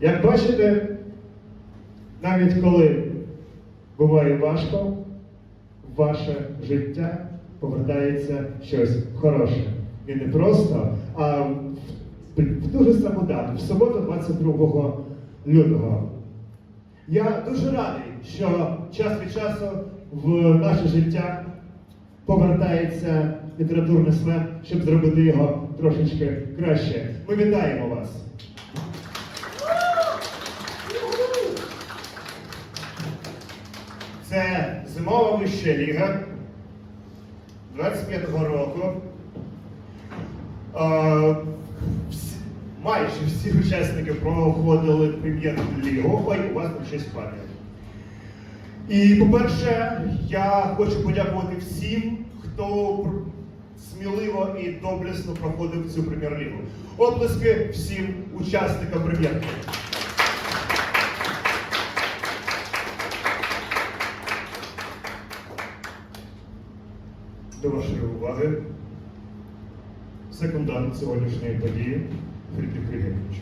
Як бачите, навіть коли буває важко, в ваше життя повертається щось хороше. І не просто, а в, в ту саму дату, в суботу 22 лютого. Я дуже радий, що час від часу в наше життя повертається літературний слем, щоб зробити його трошечки краще. Ми вітаємо вас! Це зимова вища ліга 25-го року. Майже всі учасники проходили прем'єр-лігу. Ой, у вас щось падає. І, по-перше, я хочу подякувати всім, хто сміливо і доблесно проходив цю прем'єр-лігу. Оплески всім учасникам прем'єр-ліги. До вашої уваги секундант сьогоднішньої події Фрідріх Євгенович.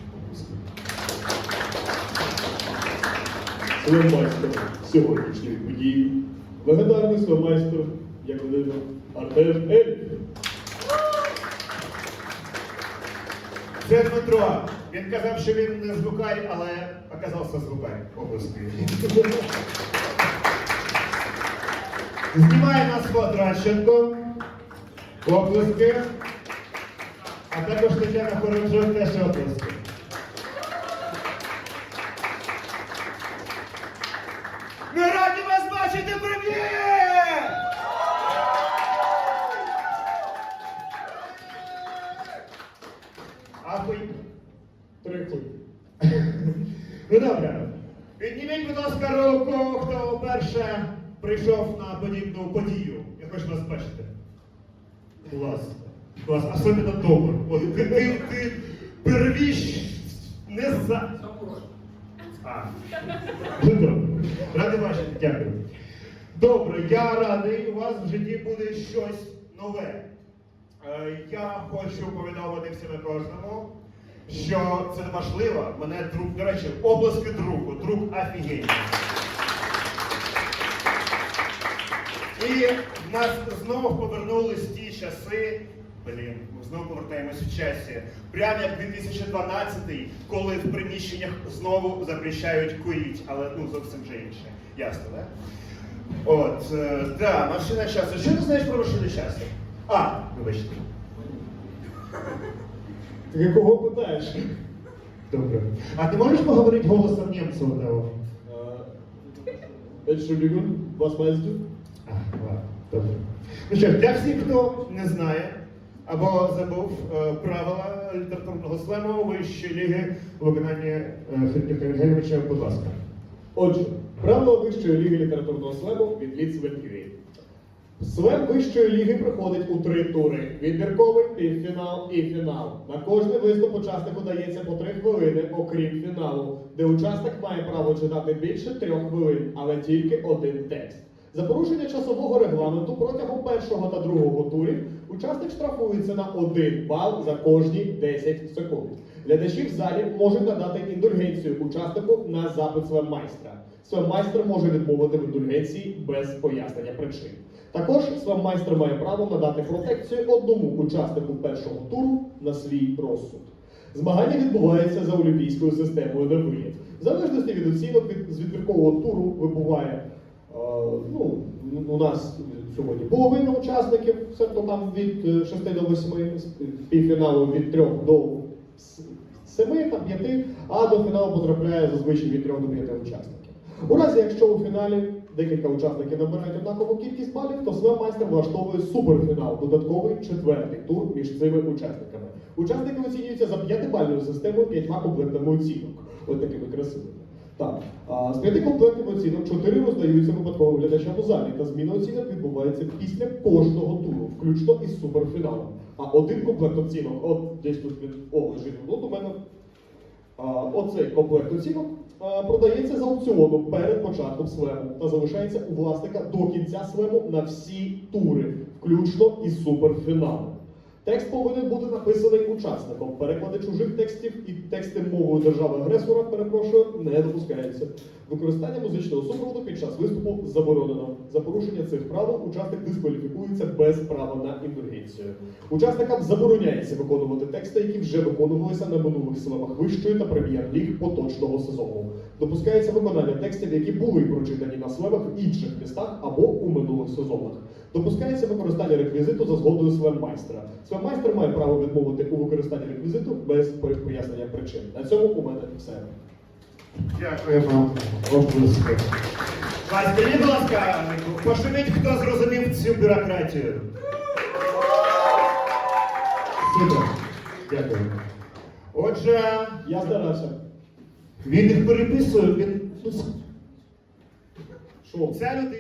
Свемайстер сьогоднішньої події, легендарний свемайстер Яковлева Артем Ель. Це Дмитро. Він казав, що він не звукарь, але оказався звукарь. Обласки. Знімає нас Квадращенко. Обласки. А також Тетяна Хорочок теж обласки. Ми раді вас бачити прем'єр! Ахуй. Три хуй. Ну добре. Підніміть, будь ласка, руку, хто вперше прийшов на подібну подію. Я хочу вас бачити. Клас. Клас. Особливо добре. От ти, ти, ти первіш не за. А. Ну. Радий бачити, дякую. Добре, я радий, у вас в житті буде щось нове. Е, Я хочу повідомити всім і кожному, що це важливо. Мене друг, до речі, обласки другу, друг офігенний. І в нас знову повернулись ті часи. Блін, ми знову повертаємось в часі. Прямо як 2012, коли в приміщеннях знову запрещають куріть, але ну зовсім вже інше. Ясно, так? От, е, да, машина часу. Що ти знаєш про машину часу? А, вибачте. Ти якого питаєш? Добре. А ти можеш поговорити голосом німця того? Entschuldigung, was meinst Ну що для всіх, хто не знає або забув е, правила літературного слему вищої ліги у виконанні Євгеновича, будь ласка. Отже, правила Вищої ліги літературного слему від Ліц Венківі. Слем Вищої ліги проходить у три тури: відбірковий, півфінал і фінал. На кожний виступ учаснику дається по три хвилини, окрім фіналу, де учасник має право читати більше трьох хвилин, але тільки один текст. За порушення часового регламенту протягом першого та другого турів учасник штрафується на один бал за кожні 10 секунд. Глядачі в залі можуть надати індульгенцію учаснику на запит свеммайстра. Свеммайстер може відмовити в індульгенції без пояснення причин. Також свеммайстер має право надати протекцію одному учаснику першого туру на свій розсуд. Змагання відбуваються за олімпійською системою на виліт. В залежності від оцінок від, з відбіркового туру вибуває ну, у нас сьогодні половина учасників, тобто там від е, 6 до 8, з півфіналу від 3 до 7 та 5, а до фіналу потрапляє зазвичай від 3 до 5 учасників. У разі, якщо у фіналі декілька учасників набирають однакову кількість балів, то свеммайстер влаштовує суперфінал, додатковий четвертий тур між цими учасниками. Учасники оцінюються за п'ятибальною системою п'ятьма комплектами оцінок. Ось такими красивими. Так, з п'яти комплектів оцінок чотири роздаються випадковим глядачам у залі, та зміна оцінок відбувається після кожного туру, включно із суперфіналом. А один комплект оцінок, от десь тут він о, лежить тут у мене. А, Оцей комплект оцінок а, продається з аукціону перед початком слему та залишається у власника до кінця слему на всі тури, включно із суперфіналом. Текст повинен бути написаний учасником. Переклади чужих текстів і тексти мовою держави-агресора, перепрошую, не допускається. Використання музичного супроводу під час виступу заборонено. За порушення цих правил учасник дискваліфікується без права на індульгенцію. Учасникам забороняється виконувати тексти, які вже виконувалися на минулих силах вищої та прем'єр-ліг поточного сезону. Допускається виконання текстів, які були прочитані на слевах в інших містах або у минулих сезонах. Допускається використання реквізиту за згодою свеммайстра. Свеммайстер має право відмовити у використанні реквізиту без пояснення причин. На цьому у мене все. Дякуємо. Оплески. Вась, будь ласка, пошуміть, хто зрозумів цю бюрократію. Супер. Дякую. Отже, Я старався. він їх переписує, він. Шо? Що? Ця людина.